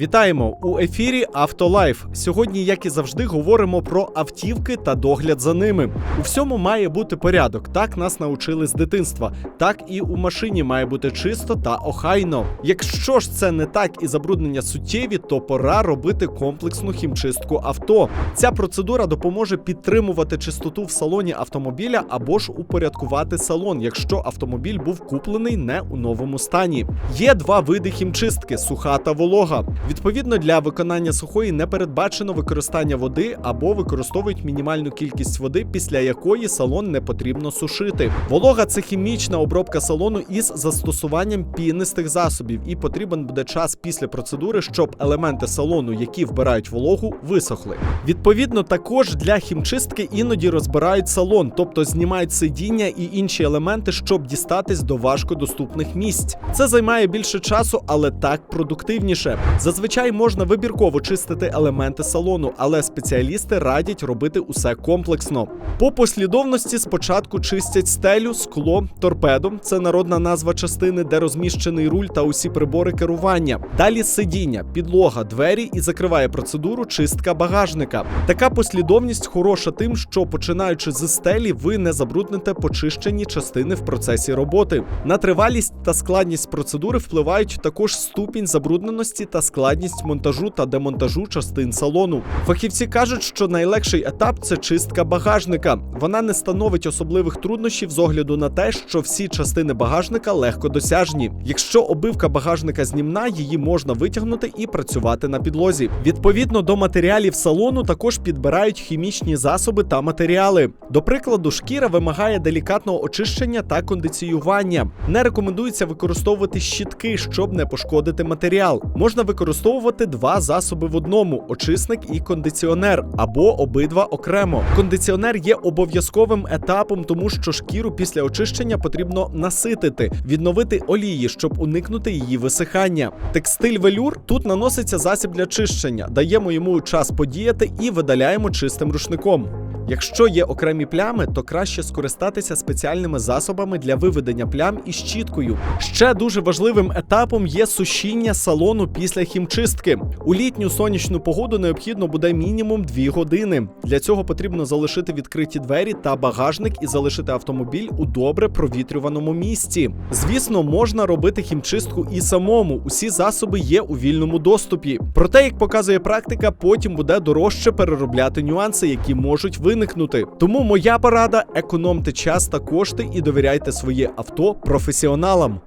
Вітаємо у ефірі Автолайф. Сьогодні, як і завжди, говоримо про автівки та догляд за ними. У всьому має бути порядок. Так нас навчили з дитинства. Так і у машині має бути чисто та охайно. Якщо ж це не так і забруднення суттєві, то пора робити комплексну хімчистку авто. Ця процедура допоможе підтримувати чистоту в салоні автомобіля або ж упорядкувати салон, якщо автомобіль був куплений не у новому стані. Є два види хімчистки суха та волога. Відповідно, для виконання сухої не передбачено використання води або використовують мінімальну кількість води, після якої салон не потрібно сушити. Волога це хімічна обробка салону із застосуванням пінистих засобів, і потрібен буде час після процедури, щоб елементи салону, які вбирають вологу, висохли. Відповідно, також для хімчистки іноді розбирають салон, тобто знімають сидіння і інші елементи, щоб дістатись до важкодоступних місць. Це займає більше часу, але так продуктивніше. Зазвичай можна вибірково чистити елементи салону, але спеціалісти радять робити усе комплексно. По послідовності спочатку чистять стелю, скло, торпедо це народна назва частини, де розміщений руль та усі прибори керування. Далі сидіння, підлога, двері і закриває процедуру чистка багажника. Така послідовність хороша тим, що починаючи з стелі, ви не забрудните почищені частини в процесі роботи. На тривалість та складність процедури впливають також ступінь забрудненості та складність монтажу та демонтажу частин салону. Фахівці кажуть, що найлегший етап це чистка багажника. Вона не становить особливих труднощів з огляду на те, що всі частини багажника легко досяжні. Якщо обивка багажника знімна, її можна витягнути і працювати на підлозі. Відповідно до матеріалів салону також підбирають хімічні засоби та матеріали. До прикладу, шкіра вимагає делікатного очищення та кондиціювання. Не рекомендується використовувати щітки, щоб не пошкодити матеріал. Можна використовувати два засоби в одному: очисник і кондиціонер, або обидва окремо. Кондиціонер є обов'язковим етапом, тому що шкіру після очищення потрібно наситити, відновити олії, щоб уникнути її висихання. Текстиль велюр тут наноситься засіб для чищення, даємо йому час подіяти і видаляємо чистим рушником. Якщо є окремі плями, то краще скористатися спеціальними засобами для виведення плям і щіткою. Ще дуже важливим етапом є сушіння салону після хімчистки. У літню сонячну погоду необхідно буде мінімум 2 години. Для цього потрібно залишити відкриті двері та багажник і залишити автомобіль у добре провітрюваному місці. Звісно, можна робити хімчистку і самому. Усі засоби є у вільному доступі. Проте, як показує практика, потім буде дорожче переробляти нюанси, які можуть виникнути. Тому моя порада: економте час та кошти і довіряйте своє авто професіоналам.